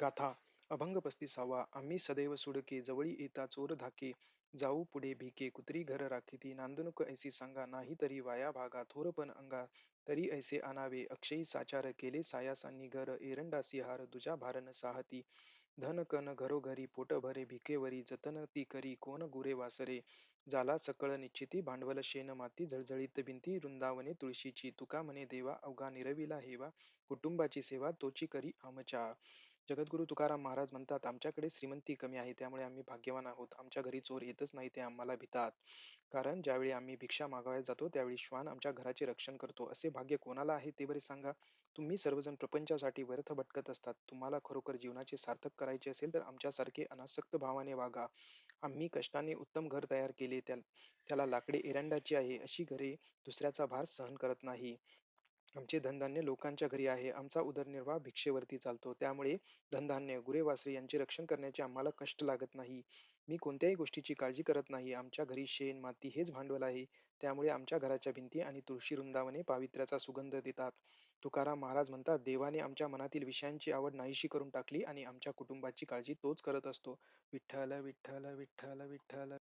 गाथा अभंग पस्तीसावा आम्ही सदैव सुडके जवळी येता चोर धाके जाऊ पुढे भिके कुत्री घर राखीती नांदणूक ऐसी सांगा नाही तरी वाया भागा थोरपण अंगा तरी ऐसे आणावे अक्षयी साचार केले सायासांनी घर एरंडासी हार दुजा भारन साहती धन कन घरोघरी पोट भरे भिकेवरी जतन ती करी कोण गुरे वासरे झाला सकळ निश्चिती भांडवल शेन माती झळझळीत भिंती वृंदावने तुळशीची तुका म्हणे देवा अवघा निरविला हेवा कुटुंबाची सेवा तोची करी आमच्या जगद्गुरु तुकाराम महाराज म्हणतात आमच्याकडे श्रीमंती कमी आहे त्यामुळे आम्ही भाग्यवान आहोत. आमच्या घरी चोर येतच नाही ते आम्हाला भितात. कारण ज्यावेळी आम्ही भिक्षा मागाव्या जातो त्यावेळी श्वान आमच्या घराचे रक्षण करतो. असे भाग्य कोणाला आहे ते बरे सांगा. तुम्ही सर्वजण प्रपंचासाठी व्यर्थ भटकत असतात. तुम्हाला खरोखर जीवनाचे सार्थक करायचे असेल तर आमच्यासारखे अनासक्त भावाने वागा. आम्ही कष्टाने उत्तम घर तयार केले त्याला लाकडे एरंडाची आहे. अशी घरे दुसऱ्याचा भार सहन करत नाही. आमचे धनधान्य लोकांच्या घरी आहे. आमचा उदरनिर्वाह भिक्षेवरती चालतो. त्यामुळे धनधान्य गुरेवासरे यांचे रक्षण करण्याचे आम्हाला कष्ट लागत नाही. मी कोणत्याही गोष्टीची काळजी करत नाही. आमच्या घरी शेण माती हेच भांडवल आहे. त्यामुळे आमच्या घराच्या भिंती आणि तुळशी वृंदावने पावित्र्याचा सुगंध देतात. तुकाराम महाराज म्हणतात देवाने आमच्या मनातील विषयांची आवड नाहीशी करून टाकली आणि आमच्या कुटुंबाची काळजी तोच करत असतो. विठ्ठल विठ्ठल विठ्ठल विठ्ठल.